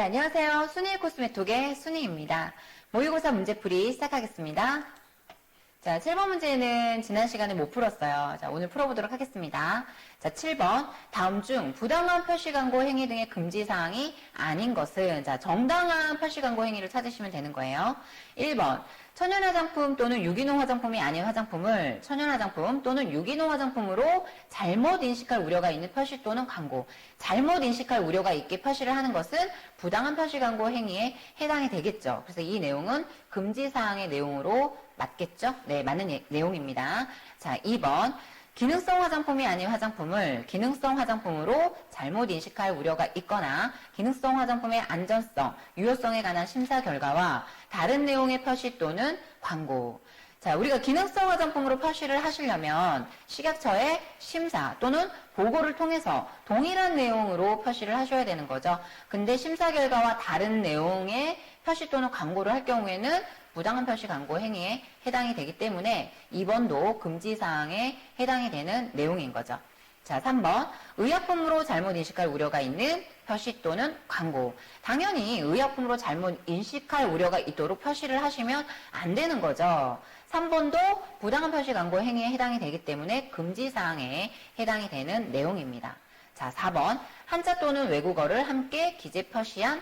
네, 안녕하세요. 순이 코스메톡의 순이입니다. 모의고사 문제풀이 시작하겠습니다. 자, 7번 문제는 지난 시간에 못 풀었어요. 자, 오늘 풀어보도록 하겠습니다. 자, 7번. 다음 중 부당한 표시 광고 행위 등의 금지 사항이 아닌 것은 자, 정당한 표시 광고 행위를 찾으시면 되는 거예요. 1번. 천연 화장품 또는 유기농 화장품이 아닌 화장품을 천연 화장품 또는 유기농 화장품으로 잘못 인식할 우려가 있는 표시 또는 광고. 잘못 인식할 우려가 있게 표시를 하는 것은 부당한 표시 광고 행위에 해당이 되겠죠. 그래서 이 내용은 금지 사항의 내용으로 맞겠죠? 네, 맞는 예- 내용입니다. 자, 2번. 기능성 화장품이 아닌 화장품을 기능성 화장품으로 잘못 인식할 우려가 있거나 기능성 화장품의 안전성, 유효성에 관한 심사 결과와 다른 내용의 표시 또는 광고. 자, 우리가 기능성 화장품으로 표시를 하시려면 식약처의 심사 또는 보고를 통해서 동일한 내용으로 표시를 하셔야 되는 거죠. 근데 심사 결과와 다른 내용의 표시 또는 광고를 할 경우에는 부당한 표시 광고 행위에 해당이 되기 때문에 2번도 금지 사항에 해당이 되는 내용인 거죠. 자, 3번. 의약품으로 잘못 인식할 우려가 있는 표시 또는 광고. 당연히 의약품으로 잘못 인식할 우려가 있도록 표시를 하시면 안 되는 거죠. 3번도 부당한 표시 광고 행위에 해당이 되기 때문에 금지 사항에 해당이 되는 내용입니다. 자, 4번. 한자 또는 외국어를 함께 기재 표시한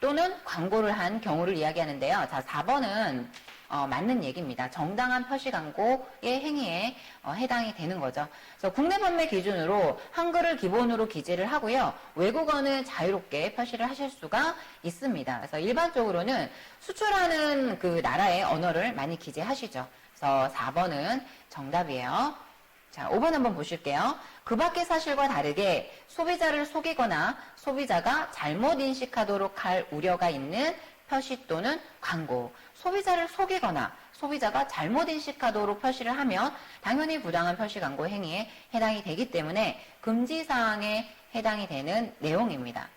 또는 광고를 한 경우를 이야기하는데요. 자, 4번은 어, 맞는 얘기입니다. 정당한 표시 광고의 행위에 어, 해당이 되는 거죠. 그래서 국내 판매 기준으로 한글을 기본으로 기재를 하고요. 외국어는 자유롭게 표시를 하실 수가 있습니다. 그래서 일반적으로는 수출하는 그 나라의 언어를 많이 기재하시죠. 그래서 4번은 정답이에요. 자, 5번 한번 보실게요. 그 밖의 사실과 다르게 소비자를 속이거나 소비자가 잘못 인식하도록 할 우려가 있는 표시 또는 광고. 소비자를 속이거나 소비자가 잘못 인식하도록 표시를 하면 당연히 부당한 표시 광고 행위에 해당이 되기 때문에 금지 사항에 해당이 되는 내용입니다.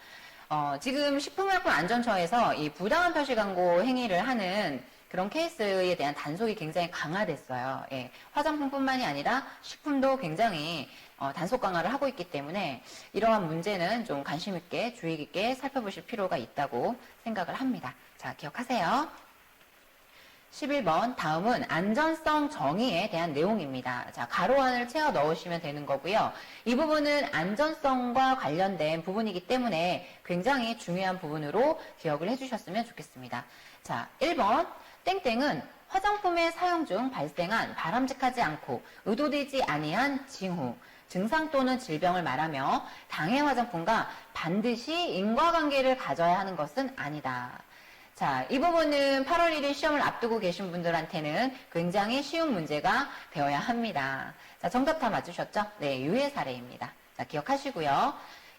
어, 지금 식품의약품 안전처에서 이 부당한 표시 광고 행위를 하는 그런 케이스에 대한 단속이 굉장히 강화됐어요. 예, 화장품뿐만이 아니라 식품도 굉장히 어, 단속 강화를 하고 있기 때문에 이러한 문제는 좀 관심 있게 주의 깊게 살펴보실 필요가 있다고 생각을 합니다. 자, 기억하세요. 11번 다음은 안전성 정의에 대한 내용입니다. 자, 가로 안을 채워 넣으시면 되는 거고요. 이 부분은 안전성과 관련된 부분이기 때문에 굉장히 중요한 부분으로 기억을 해 주셨으면 좋겠습니다. 자, 1번 땡땡은 화장품의 사용 중 발생한 바람직하지 않고 의도되지 아니한 징후, 증상 또는 질병을 말하며 당해 화장품과 반드시 인과관계를 가져야 하는 것은 아니다. 자, 이 부분은 8월 1일 시험을 앞두고 계신 분들한테는 굉장히 쉬운 문제가 되어야 합니다. 자, 정답 다 맞추셨죠? 네, 유해 사례입니다. 자, 기억하시고요.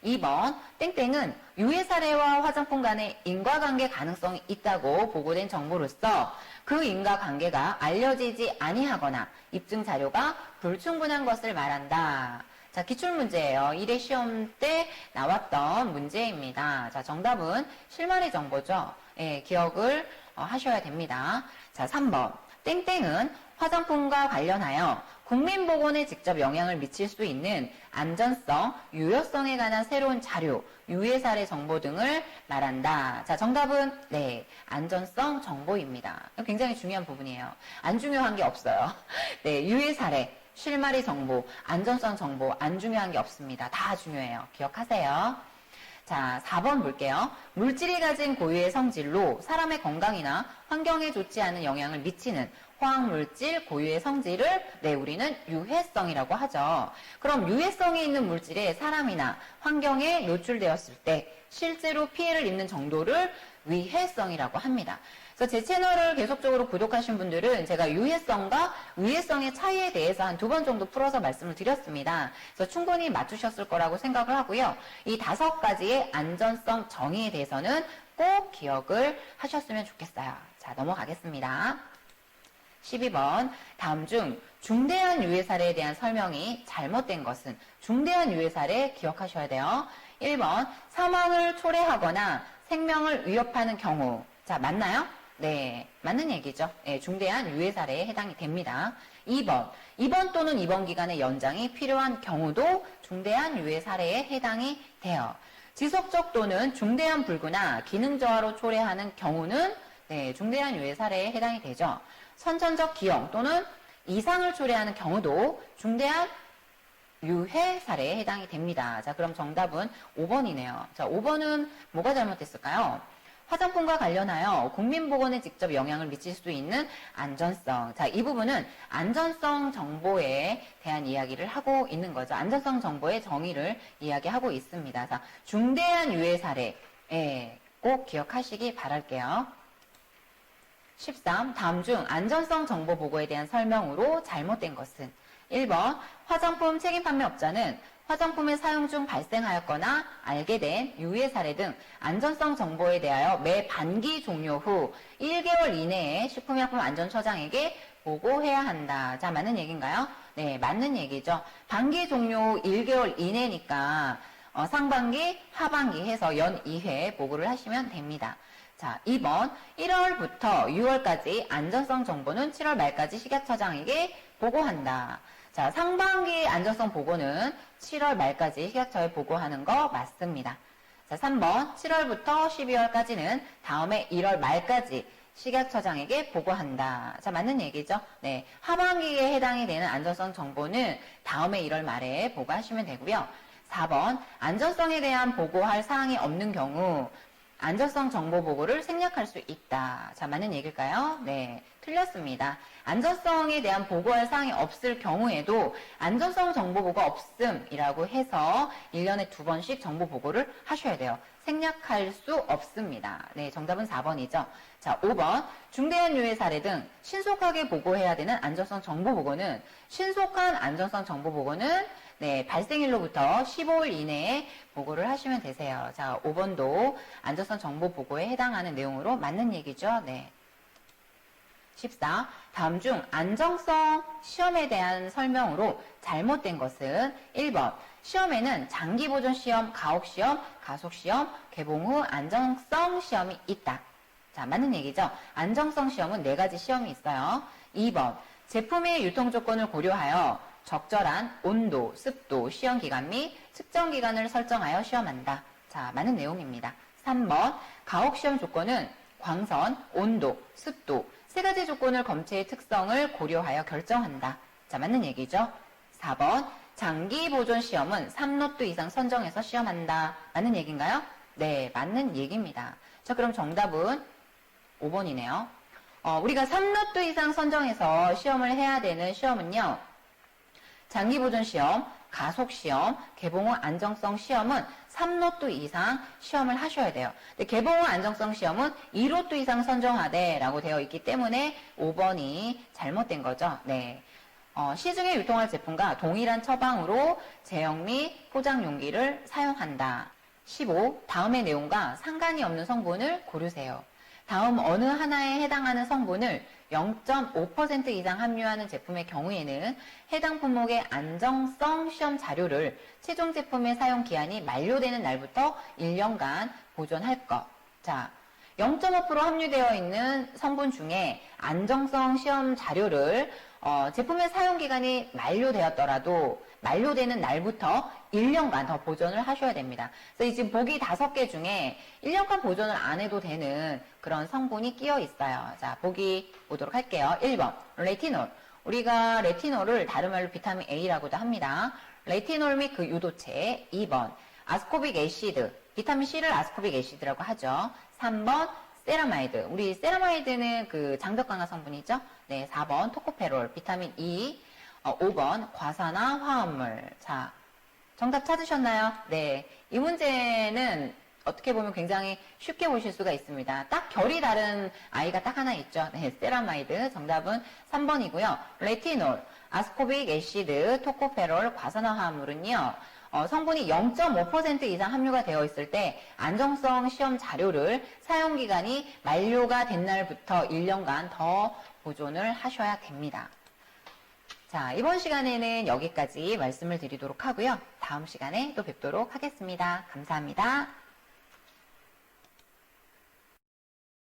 2번, 땡땡은 유해 사례와 화장품 간의 인과관계 가능성이 있다고 보고된 정보로서 그 인과관계가 알려지지 아니하거나 입증 자료가 불충분한 것을 말한다. 자, 기출문제예요. 1회 시험 때 나왔던 문제입니다. 자, 정답은 실마리 정보죠. 예, 기억을 어, 하셔야 됩니다. 자, 3번. 땡땡은 화장품과 관련하여 국민보건에 직접 영향을 미칠 수 있는 안전성, 유효성에 관한 새로운 자료, 유해 사례 정보 등을 말한다. 자, 정답은 네, 안전성 정보입니다. 굉장히 중요한 부분이에요. 안 중요한 게 없어요. 네, 유해 사례, 실마리 정보, 안전성 정보 안 중요한 게 없습니다. 다 중요해요. 기억하세요. 자, 4번 볼게요. 물질이 가진 고유의 성질로 사람의 건강이나 환경에 좋지 않은 영향을 미치는 화학물질 고유의 성질을 네, 우리는 유해성이라고 하죠. 그럼 유해성이 있는 물질에 사람이나 환경에 노출되었을 때 실제로 피해를 입는 정도를 위해성이라고 합니다. 그래서 제 채널을 계속적으로 구독하신 분들은 제가 유해성과 위해성의 차이에 대해서 한 두 번 정도 풀어서 말씀을 드렸습니다. 그래서 충분히 맞추셨을 거라고 생각을 하고요. 이 다섯 가지의 안전성 정의에 대해서는 꼭 기억을 하셨으면 좋겠어요. 자, 넘어가겠습니다. 12번 다음 중 중대한 유해 사례에 대한 설명이 잘못된 것은 중대한 유해 사례 기억하셔야 돼요. 1번 사망을 초래하거나 생명을 위협하는 경우 자 맞나요? 네 맞는 얘기죠. 네, 중대한 유해 사례에 해당이 됩니다. 2번 2번 또는 2번 기간의 연장이 필요한 경우도 중대한 유해 사례에 해당이 돼요. 지속적 또는 중대한 불구나 기능 저하로 초래하는 경우는 네, 중대한 유해 사례에 해당이 되죠. 선천적 기형 또는 이상을 초래하는 경우도 중대한 유해 사례에 해당이 됩니다. 자, 그럼 정답은 5번이네요. 자, 5번은 뭐가 잘못됐을까요? 화장품과 관련하여 국민보건에 직접 영향을 미칠 수 있는 안전성. 자, 이 부분은 안전성 정보에 대한 이야기를 하고 있는 거죠. 안전성 정보의 정의를 이야기하고 있습니다. 자, 중대한 유해 사례. 예, 꼭 기억하시기 바랄게요. 13. 다음 중 안전성 정보 보고에 대한 설명으로 잘못된 것은 1번 화장품 책임 판매업자는 화장품의 사용 중 발생하였거나 알게 된 유해 사례 등 안전성 정보에 대하여 매 반기 종료 후 1개월 이내에 식품의약품 안전처장에게 보고해야 한다. 자, 맞는 얘기인가요? 네, 맞는 얘기죠. 반기 종료 후 1개월 이내니까 어, 상반기, 하반기 해서 연 2회 보고를 하시면 됩니다. 자, 2번 1월부터 6월까지 안전성 정보는 7월 말까지 식약처장에게 보고한다. 자, 상반기 안전성 보고는 7월 말까지 식약처에 보고하는 거 맞습니다. 자, 3번 7월부터 12월까지는 다음해 1월 말까지 식약처장에게 보고한다. 자, 맞는 얘기죠? 네. 하반기에 해당이 되는 안전성 정보는 다음해 1월 말에 보고하시면 되고요. 4번 안전성에 대한 보고할 사항이 없는 경우 안전성 정보 보고를 생략할 수 있다. 자, 맞는 얘기일까요? 네, 틀렸습니다. 안전성에 대한 보고할 사항이 없을 경우에도 안전성 정보 보고 없음이라고 해서 1년에 두 번씩 정보 보고를 하셔야 돼요. 생략할 수 없습니다. 네, 정답은 4번이죠. 자, 5번. 중대한 유해 사례 등 신속하게 보고해야 되는 안전성 정보 보고는 신속한 안전성 정보 보고는 네, 발생일로부터 15일 이내에 보고를 하시면 되세요. 자, 5번도 안전성 정보 보고에 해당하는 내용으로 맞는 얘기죠. 네. 14. 다음 중 안정성 시험에 대한 설명으로 잘못된 것은 1번. 시험에는 장기 보존 시험, 가혹 시험, 가속 시험, 개봉 후 안정성 시험이 있다. 자, 맞는 얘기죠. 안정성 시험은 네 가지 시험이 있어요. 2번. 제품의 유통 조건을 고려하여 적절한 온도, 습도, 시험 기간 및 측정 기간을 설정하여 시험한다. 자, 많은 내용입니다. 3번. 가혹 시험 조건은 광선, 온도, 습도, 세 가지 조건을 검체의 특성을 고려하여 결정한다. 자, 맞는 얘기죠. 4번. 장기 보존 시험은 3노트 이상 선정해서 시험한다. 맞는 얘기인가요? 네, 맞는 얘기입니다. 자, 그럼 정답은 5번이네요. 어, 우리가 3노트 이상 선정해서 시험을 해야 되는 시험은요. 장기 보존 시험, 가속 시험, 개봉 후 안정성 시험은 3로또 이상 시험을 하셔야 돼요. 근데 개봉 후 안정성 시험은 2로또 이상 선정하되 라고 되어 있기 때문에 5번이 잘못된 거죠. 네. 어, 시중에 유통할 제품과 동일한 처방으로 제형 및 포장 용기를 사용한다. 15. 다음의 내용과 상관이 없는 성분을 고르세요. 다음 어느 하나에 해당하는 성분을 0.5% 이상 함유하는 제품의 경우에는 해당 품목의 안정성 시험 자료를 최종 제품의 사용 기한이 만료되는 날부터 1년간 보존할 것. 자, 0.5% 함유되어 있는 성분 중에 안정성 시험 자료를 어, 제품의 사용 기간이 만료되었더라도 만료되는 날부터 1년간 더 보존을 하셔야 됩니다. 그래서 지금 보기 5개 중에 1년간 보존을 안 해도 되는 그런 성분이 끼어 있어요. 자, 보기 보도록 할게요. 1번, 레티놀. 우리가 레티놀을 다른 말로 비타민 A라고도 합니다. 레티놀 및 그 유도체. 2번, 아스코빅 애시드. 비타민 C를 아스코빅 애시드라고 하죠. 3번, 세라마이드. 우리 세라마이드는 그 장벽 강화 성분이죠. 네, 4번 토코페롤, 비타민 E. 어, 5번 과산화 화합물. 자, 정답 찾으셨나요? 네. 이 문제는 어떻게 보면 굉장히 쉽게 보실 수가 있습니다. 딱 결이 다른 아이가 딱 하나 있죠. 네, 세라마이드. 정답은 3번이고요. 레티놀, 아스코빅 애시드, 토코페롤, 과산화 화합물은요. 어, 성분이 0.5% 이상 함유가 되어 있을 때 안정성 시험 자료를 사용 기간이 만료가 된 날부터 1년간 더 보존을 하셔야 됩니다. 자, 이번 시간에는 여기까지 말씀을 드리도록 하고요. 다음 시간에 또 뵙도록 하겠습니다. 감사합니다.